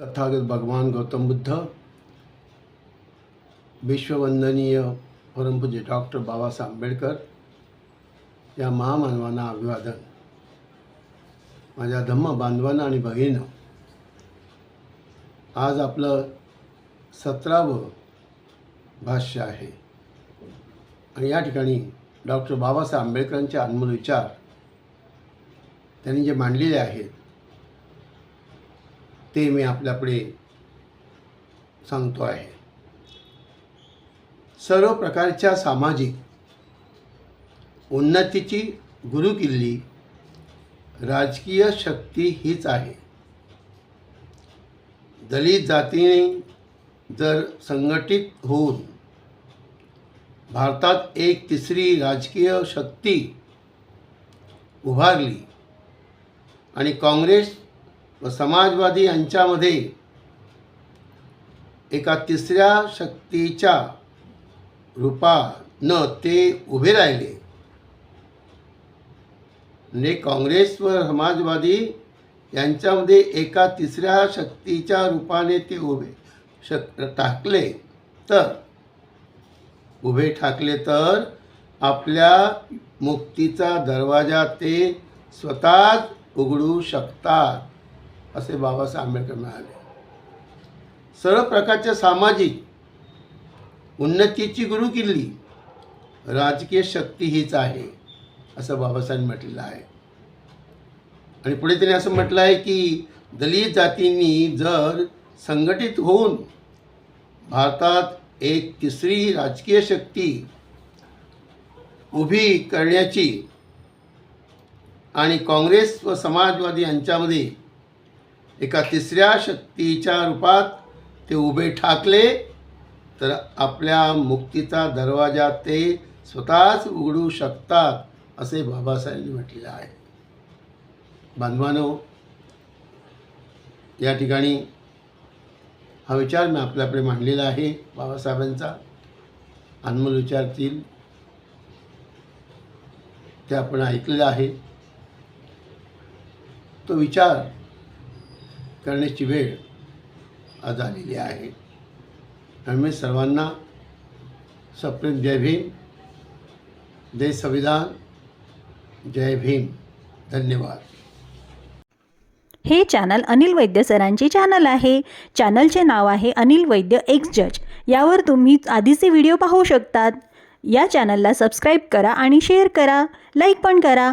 तथागत भगवान गौतम बुद्ध विश्ववंदनीय परमपूज्य डॉक्टर बाबासाहेब आंबेडकर या महामानवांना अभिवादन. माझ्या धम्म बांधवांना आणि भगिनीनं आज आपलं सतरावं भाष्य आहे. आणि या ठिकाणी डॉक्टर बाबासाहेब आंबेडकरांचे अनमोल विचार त्यांनी जे मांडलेले आहेत ते मी आपल्यापुढे सांगतो आहे. सर्व प्रकारच्या सामाजिक उन्नतीची गुरुकिल्ली राजकीय शक्ती हीच आहे. दलित जातीने जर संघटित होऊन भारतात एक तिसरी राजकीय शक्ती उभारली आणि काँग्रेस व समाजवादी यांच्यामध्ये एका तिसऱ्या शक्तीच्या रूपानं ते उभे राहिले. म्हणजे काँग्रेस व समाजवादी यांच्यामध्ये एका तिसऱ्या शक्तीच्या रूपाने ते उभे शक टाकले तर उभे ठाकले तर आपल्या मुक्तीचा दरवाजा ते स्वतःच उघडू शकतात. असे बाबासाहेब आंबेडकर म्हणाले. सर्व प्रकारच्या सामाजिक उन्नतीची गुरु किल्ली राजकीय शक्ती हीच आहे असं बाबासाहेब म्हटलेलं आहे. आणि पुढे त्याने असं म्हटलं आहे की दलित जातींनी जर संघटित होऊन भारतात एक तिसरी राजकीय शक्ती उभी करण्याची आणि काँग्रेस व समाजवादी यांच्यामध्ये एका तिसऱ्या शक्तीच्या रूपात ते उभे ठाकले तर आपल्या मुक्तीचा दरवाजा ते स्वतःच उघडू शकतात असे बाबासाहेबांनी म्हटलेलं आहे. बांधवानो या ठिकाणी हा विचार मी आपल्याकडे मांडलेला आहे बाबासाहेबांचा. अनमोल विचारतील. ते आपण ऐकलेलं आहे. तो विचार करण्याची वेळ आज आलेली आहे. आणि सर्वांना सप्रेम जय भीम. जय संविधान. जय भीम. धन्यवाद. हे चॅनल अनिल वैद्य सरांचे चॅनल आहे. चॅनलचे नाव आहे अनिल वैद्य एक्स जज. यावर तुम्ही आधीचे व्हिडिओ पाहू शकतात. या चॅनलला सबस्क्राईब करा आणि शेअर करा. लाईक पण करा.